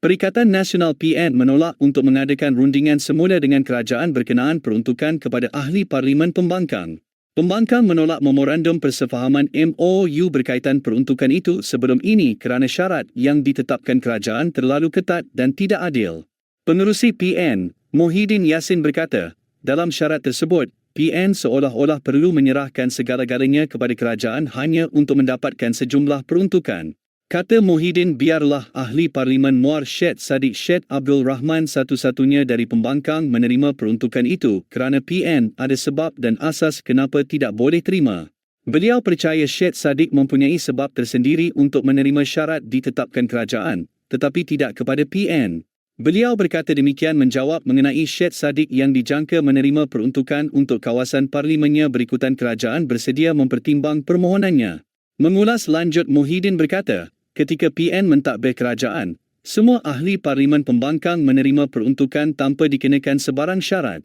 Perikatan Nasional PN menolak untuk mengadakan rundingan semula dengan kerajaan berkenaan peruntukan kepada ahli parlimen pembangkang. Pembangkang menolak memorandum persefahaman MOU berkaitan peruntukan itu sebelum ini kerana syarat yang ditetapkan kerajaan terlalu ketat dan tidak adil. Pengerusi PN, Mohidin Yassin berkata, dalam syarat tersebut, PN seolah-olah perlu menyerahkan segala-galanya kepada kerajaan hanya untuk mendapatkan sejumlah peruntukan. Kata Mohidin biarlah ahli parlimen Muar Syed Sadiq Syed Abdul Rahman satu-satunya dari pembangkang menerima peruntukan itu kerana PN ada sebab dan asas kenapa tidak boleh terima. Beliau percaya Syed Sadiq mempunyai sebab tersendiri untuk menerima syarat ditetapkan kerajaan, tetapi tidak kepada PN. Beliau berkata demikian menjawab mengenai Syed Sadiq yang dijangka menerima peruntukan untuk kawasan parlimennya berikutan kerajaan bersedia mempertimbang permohonannya. Mengulas lanjut Muhyiddin berkata, ketika PN mentadbir kerajaan, semua ahli parlimen pembangkang menerima peruntukan tanpa dikenakan sebarang syarat.